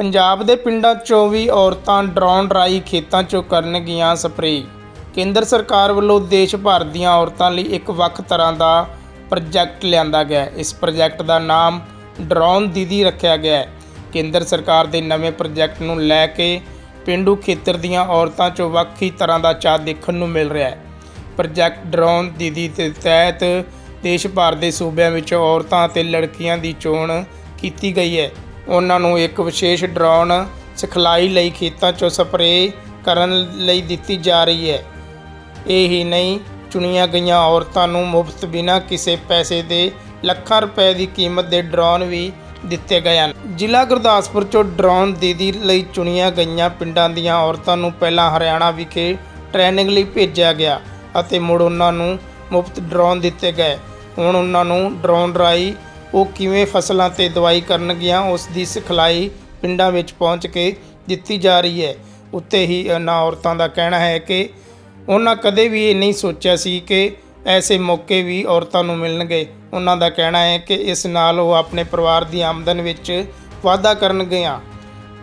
ਪੰਜਾਬ ਦੇ ਪਿੰਡਾਂ 'ਚੋਂ ਵੀ ਔਰਤਾਂ ਡਰੋਨ ਰਾਹੀਂ ਖੇਤਾਂ 'ਚੋਂ ਕਰਨਗੀਆਂ ਸਪਰੇਅ। ਕੇਂਦਰ ਸਰਕਾਰ ਵੱਲੋਂ ਦੇਸ਼ ਭਰ ਦੀਆਂ ਔਰਤਾਂ ਲਈ ਇੱਕ ਵੱਖ ਤਰ੍ਹਾਂ ਦਾ ਪ੍ਰੋਜੈਕਟ ਲਿਆਂਦਾ ਗਿਆ ਇਸ ਪ੍ਰੋਜੈਕਟ ਦਾ ਨਾਮ ਡਰੋਨ ਦੀਦੀ ਰੱਖਿਆ ਗਿਆ ਹੈ। ਕੇਂਦਰ ਸਰਕਾਰ ਦੇ ਨਵੇਂ ਪ੍ਰੋਜੈਕਟ ਨੂੰ ਲੈ ਕੇ ਪਿੰਡੂ ਖੇਤਰ ਦੀਆਂ ਔਰਤਾਂ 'ਚੋਂ ਵੱਖ ਹੀ ਤਰ੍ਹਾਂ ਦਾ ਚਾਅ ਦੇਖਣ ਨੂੰ ਮਿਲ ਰਿਹਾ ਹੈ। ਪ੍ਰੋਜੈਕਟ ਡਰੋਨ ਦੀਦੀ ਦੇ ਤਹਿਤ ਦੇਸ਼ ਭਰ ਦੇ ਸੂਬਿਆਂ ਵਿੱਚ ਔਰਤਾਂ ਅਤੇ ਲੜਕੀਆਂ ਦੀ ਚੋਣ ਕੀਤੀ ਗਈ ਹੈ। ਉਹਨਾਂ ਨੂੰ ਇੱਕ ਵਿਸ਼ੇਸ਼ ਡਰੋਨ ਸਿਖਲਾਈ ਲਈ ਖੇਤਾਂ 'ਚੋਂ ਸਪਰੇਅ ਕਰਨ ਲਈ ਦਿੱਤੀ ਜਾ ਰਹੀ ਹੈ। ਇਹ ਹੀ ਨਹੀਂ, ਚੁਣੀਆਂ ਗਈਆਂ ਔਰਤਾਂ ਨੂੰ ਮੁਫਤ ਬਿਨਾਂ ਕਿਸੇ ਪੈਸੇ ਦੇ ਲੱਖਾਂ ਰੁਪਏ ਦੀ ਕੀਮਤ ਦੇ ਡਰੋਨ ਵੀ ਦਿੱਤੇ ਗਏ ਹਨ। ਜ਼ਿਲ੍ਹਾ ਗੁਰਦਾਸਪੁਰ ਚੋਂ ਡਰੋਨ ਦੀਦੀ ਲਈ ਚੁਣੀਆਂ ਗਈਆਂ ਪਿੰਡਾਂ ਦੀਆਂ ਔਰਤਾਂ ਨੂੰ ਪਹਿਲਾਂ ਹਰਿਆਣਾ ਵਿਖੇ ਟ੍ਰੇਨਿੰਗ ਲਈ ਭੇਜਿਆ ਗਿਆ ਅਤੇ ਮੁੜ ਉਹਨਾਂ ਨੂੰ ਮੁਫਤ ਡਰੋਨ ਦਿੱਤੇ ਗਏ। ਹੁਣ ਉਹਨਾਂ ਨੂੰ ਡਰੋਨ ਰਾਹੀਂ ਉਹ ਕਿਵੇਂ ਫਸਲਾਂ ਤੇ ਦਵਾਈ ਕਰਨਗੀਆਂ, ਉਸ ਦੀ ਸਿਖਲਾਈ ਪਿੰਡਾਂ ਵਿੱਚ ਪਹੁੰਚ ਕੇ ਦਿੱਤੀ ਜਾ ਰਹੀ ਹੈ। ਉੱਤੇ ਹੀ ਇਹਨਾਂ ਔਰਤਾਂ ਦਾ ਕਹਿਣਾ ਹੈ ਕਿ ਉਹਨਾਂ ਕਦੇ ਵੀ ਇਹ ਨਹੀਂ ਸੋਚਿਆ ਸੀ ਕਿ ਐਸੇ ਮੌਕੇ ਵੀ ਔਰਤਾਂ ਨੂੰ ਮਿਲਣਗੇ। ਉਹਨਾਂ ਦਾ ਕਹਿਣਾ ਹੈ ਕਿ ਇਸ ਨਾਲ ਉਹ ਆਪਣੇ ਪਰਿਵਾਰ ਦੀ ਆਮਦਨ ਵਿੱਚ ਵਾਧਾ ਕਰਨਗੀਆਂ।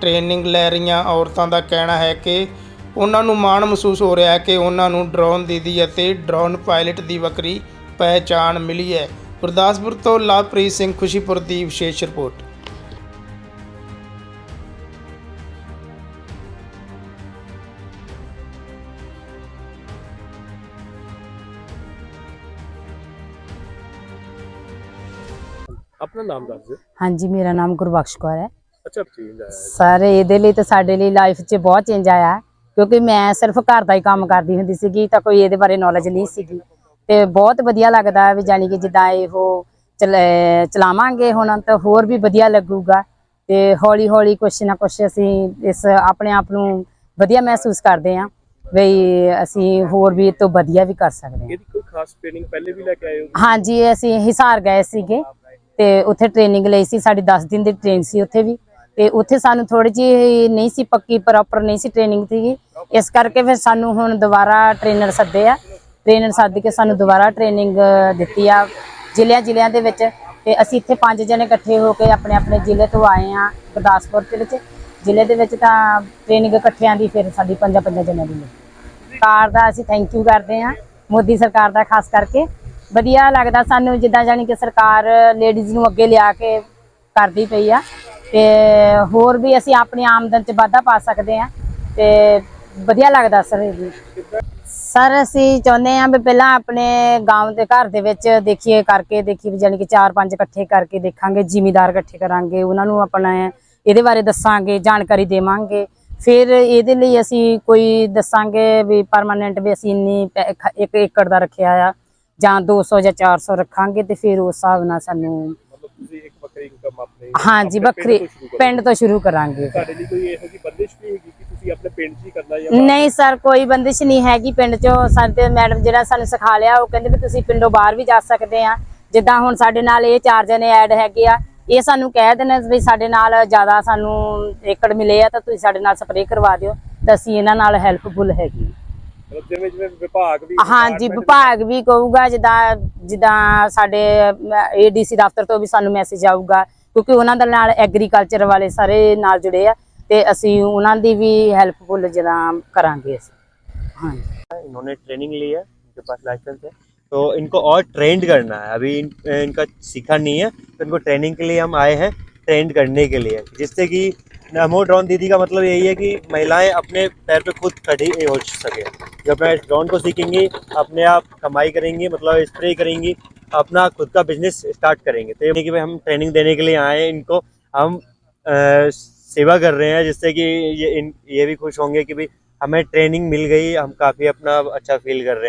ਟ੍ਰੇਨਿੰਗ ਲੈ ਰਹੀਆਂ ਔਰਤਾਂ ਦਾ ਕਹਿਣਾ ਹੈ ਕਿ ਉਹਨਾਂ ਨੂੰ ਮਾਣ ਮਹਿਸੂਸ ਹੋ ਰਿਹਾ ਹੈ ਕਿ ਉਹਨਾਂ ਨੂੰ ਡਰੋਨ ਦੀਦੀ ਅਤੇ ਡਰੋਨ ਪਾਇਲਟ ਦੀ ਵੱਖਰੀ ਪਹਿਚਾਣ ਮਿਲੀ ਹੈ। ਗੁਰਦਾਸਪੁਰ ਤੋਂ ਲਵਪ੍ਰੀਤ ਸਿੰਘ ਖੁਸ਼ੀਪੁਰ ਦੀ ਵਿਸ਼ੇਸ਼ ਰਿਪੋਰਟ। ਆਪਣਾ ਨਾਮ ਦੱਸ ਦਿਓ। ਹਾਂਜੀ ਮੇਰਾ ਨਾਮ ਗੁਰਬਖਸ਼ ਕੌਰ ਹੈ। ਅੱਛਾ ਚੇਂਜ ਆਇਆ। ਸਰ ਇਹਦੇ ਲਈ ਤੇ ਸਾਡੇ ਲਈ ਲਾਈਫ 'ਚ ਬਹੁਤ ਚੇਂਜ ਆਇਆ। ਕਿਉਂਕਿ ਮੈਂ ਸਿਰਫ ਘਰ ਦਾ ਹੀ ਕੰਮ ਕਰਦੀ ਹੁੰਦੀ ਸੀਗੀ ਤਾਂ ਕੋਈ ਇਹਦੇ ਬਾਰੇ ਨੌਲੇਜ ਨਹੀਂ ਸੀਗੀ। ਤੇ ਬਹੁਤ ਵਧੀਆ ਲੱਗਦਾ ਵੀ ਜਾਨੀ ਕਿ ਜਿੱਦਾਂ ਇਹੋ ਚਲ- ਚਲਾਵਾਂਗੇ ਹੁਣ ਤਾਂ ਹੋਰ ਵੀ ਵਧੀਆ ਲੱਗੂਗਾ ਤੇ ਹੌਲੀ ਹੌਲੀ ਕੁਛ ਨਾ ਕੁਛ ਅਸੀਂ ਇਸ ਆਪਣੇ ਆਪ ਨੂੰ ਵਧੀਆ ਮਹਿਸੂਸ ਕਰਦੇ ਹਾਂ ਵੀ ਅਸੀਂ ਹੋਰ ਵੀ ਤੋਂ ਵਧੀਆ ਵੀ ਕਰ ਸਕਦੇ ਹਾਂ। ਇਹਦੀ ਕੋਈ ਖਾਸ ਟ੍ਰੇਨਿੰਗ ਪਹਿਲੇ ਵੀ ਲੈ ਕੇ ਆਏ ਹੋ? ਹਾਂਜੀ ਅਸੀਂ ਹਿਸਾਰ ਗਏ ਸੀਗੇ ਤੇ ਉੱਥੇ ਟ੍ਰੇਨਿੰਗ ਲਈ ਸੀ ਸਾਡੀ 10 ਦਿਨ ਦੀ ਟ੍ਰੇਨ ਸੀ ਉੱਥੇ ਵੀ ਤੇ ਉੱਥੇ ਸਾਨੂੰ ਥੋੜੀ ਜਿਹੀ ਨਹੀਂ ਸੀ ਪੱਕੀ ਪ੍ਰੋਪਰ ਨਹੀਂ ਸੀ ਟ੍ਰੇਨਿੰਗ ਸੀਗੀ। ਇਸ ਕਰਕੇ ਫਿਰ ਸਾਨੂੰ ਹੁਣ ਦੁਬਾਰਾ ਟ੍ਰੇਨਰ ਸੱਦੇ ਆ ਟ੍ਰੇਨਰ ਸੱਦ ਕੇ ਸਾਨੂੰ ਦੁਬਾਰਾ ਟ੍ਰੇਨਿੰਗ ਦਿੱਤੀ ਆ ਜ਼ਿਲ੍ਹਿਆਂ ਜ਼ਿਲ੍ਹਿਆਂ ਦੇ ਵਿੱਚ ਤੇ ਅਸੀਂ ਇੱਥੇ ਪੰਜ ਜਣੇ ਇਕੱਠੇ ਹੋ ਕੇ ਆਪਣੇ ਆਪਣੇ ਜ਼ਿਲ੍ਹੇ ਤੋਂ ਆਏ ਆ ਗੁਰਦਾਸਪੁਰ ਦੇ ਵਿੱਚ। ਜ਼ਿਲ੍ਹੇ ਦੇ ਵਿੱਚ ਤਾਂ ਟ੍ਰੇਨਿੰਗ ਇਕੱਠਿਆਂ ਦੀ ਫਿਰ ਸਾਡੀ ਪੰਜਾਂ ਪੰਜਾਂ ਜਣਿਆਂ ਦੀ ਸਰਕਾਰ ਦਾ ਅਸੀਂ ਥੈਂਕ ਯੂ ਕਰਦੇ ਹਾਂ, ਮੋਦੀ ਸਰਕਾਰ ਦਾ ਖਾਸ ਕਰਕੇ। ਵਧੀਆ ਲੱਗਦਾ ਸਾਨੂੰ ਜਿੱਦਾਂ ਜਾਨੀ ਕਿ ਸਰਕਾਰ ਲੇਡੀਜ਼ ਨੂੰ ਅੱਗੇ ਲਿਆ ਕੇ ਕਰਦੀ ਪਈ ਆ ਤੇ ਹੋਰ ਵੀ ਅਸੀਂ ਆਪਣੀ ਆਮਦਨ 'ਚ ਵਾਧਾ ਪਾ ਸਕਦੇ ਆ ਤੇ ਵਧੀਆ ਲੱਗਦਾ ਸਰ ਇਹ ਸਰ, ਅਸੀਂ ਚਾਹੁੰਦੇ ਹਾਂ ਵੀ ਪਹਿਲਾਂ ਆਪਣੇ ਗਾਂਵ ਦੇ ਘਰ ਦੇ ਵਿੱਚ ਦੇਖੀਏ, ਕਰਕੇ ਦੇਖੀ ਵੀ ਜਾਨੀ ਕਿ ਚਾਰ ਪੰਜ ਇਕੱਠੇ ਕਰਕੇ ਦੇਖਾਂਗੇ, ਜ਼ਿਮੀਦਾਰ ਇਕੱਠੇ ਕਰਾਂਗੇ, ਉਹਨਾਂ ਨੂੰ ਆਪਣਾ ਇਹਦੇ ਬਾਰੇ ਦੱਸਾਂਗੇ, ਜਾਣਕਾਰੀ ਦੇਵਾਂਗੇ। ਫਿਰ ਇਹਦੇ ਲਈ ਅਸੀਂ ਕੋਈ ਦੱਸਾਂਗੇ ਵੀ ਪਰਮਾਨੈਂਟ ਵੀ ਅਸੀਂ ਇੰਨੀ ਇੱਕ ਏਕੜ ਦਾ ਰੱਖਿਆ ਆ ਜਾਂ 200 ਜਾਂ 400 ਰੱਖਾਂਗੇ ਤੇ ਫਿਰ ਉਸ ਹਿਸਾਬ ਨਾਲ ਸਾਨੂੰ ਵੱਖਰੀ ਇਨਕਮ ਆਪਣੇ ਹਾਂਜੀ ਆਪਣੇ ਵੱਖਰੀ ਪਿੰਡ ਤੋਂ ਸ਼ੁਰੂ ਕਰੋ। ਪਿੰਡ ਤੋਂ ਸ਼ੁਰੂ ਕਰਾਂਗੇ ਤੁਹਾਡੇ ਲਈ ਕੋਈ ਇਹੋ ਜਿਹੀ ਬੰਦਿਸ਼ ਵੀ ਹੈਗੀ ਕਿ ਤੁਸੀਂ ਆਪਣੇ ਪਿੰਡ 'ਚ ਹੀ ਕਰਨਾ ਜਾਂ ਬਾਹਰ? ਨਹੀਂ ਸਰ ਕੋਈ ਬੰਦਿਸ਼ ਨਹੀਂ ਹੈਗੀ ਪਿੰਡ ਚੋਂ ਸਾਡੇ ਮੈਡਮ ਜਿਹੜਾ ਸਾਨੂੰ ਸਿਖਾ ਲਿਆ ਉਹ ਕਹਿੰਦੇ ਵੀ ਤੁਸੀਂ ਪਿੰਡੋਂ ਬਾਹਰ ਵੀ ਜਾ ਸਕਦੇ ਆ ਜਿੱਦਾਂ ਹੁਣ ਸਾਡੇ ਨਾਲ ਇਹ ਚਾਰ ਜਣੇ ਐਡ ਹੈਗੇ ਆ ਇਹ ਸਾਨੂੰ ਕਹਿ ਦੇਣ ਵੀ ਸਾਡੇ ਨਾਲ ਜ਼ਿਆਦਾ ਸਾਨੂੰ ਏਕੜ ਮਿਲੇ ਆ ਤਾਂ ਤੁਸੀਂ ਸਾਡੇ ਨਾਲ ਸਪਰੇਅ ਕਰਵਾ ਦਿਓ ਤਾਂ ਅਸੀਂ ਇਹਨਾਂ ਨਾਲ ਹੈਲਪਫੁਲ ਹੈਗੀ ਜਿਵੇਂ ਜਿਵੇਂ ਵਿਭਾਗ ਵੀ ਹਾਂਜੀ department ਵਿਭਾਗ ਵੀ ਕਹੂਗਾ ਜਿੱਦਾਂ ਜਿੱਦਾਂ ਸਾਡੇ ਏਡੀਸੀ ਦਫ਼ਤਰ ਤੋਂ ਵੀ ਸਾਨੂੰ ਮੈਸੇਜ ਆਊਗਾ ਕਿਉਂਕਿ ਉਹਨਾਂ ਦੇ ਨਾਲ ਐਗਰੀਕਲਚਰ ਵਾਲੇ ਸਾਰੇ ਨਾਲ ਜੁੜੇ ਆ ਤੇ ਅਸੀਂ ਉਹਨਾਂ ਦੀ ਵੀ ਹੈਲਪਫੁਲ ਜਿੱਦਾਂ ਕਰਾਂਗੇ ਅਸੀਂ ਹਾਂਜੀ इन्होंने ट्रेनिंग ली है इनके पास लाइसेंस है तो इनको और ट्रेंड करना है अभी इन, इनका सीखा नहीं है तो इनको ट्रेनिंग के लिए हम आए हैं ट्रेंड करने के लिए जिससे कि नमो ड्रोन दीदी का मतलब यही है कि महिलाएँ अपने पैर पे खुद खड़ी हो सके। जो अपना इस ड्रोन को सीखेंगी, अपने आप कमाई करेंगी मतलब स्प्रे करेंगी, अपना खुद का बिज़नेस स्टार्ट करेंगे। तो ये कि भाई हम ट्रेनिंग देने के लिए आए इनको, हम सेवा कर रहे हैं जिससे कि ये इन, ये भी खुश होंगे कि भाई हमें ट्रेनिंग मिल गई, हम काफ़ी अपना अच्छा फील कर रहे हैं।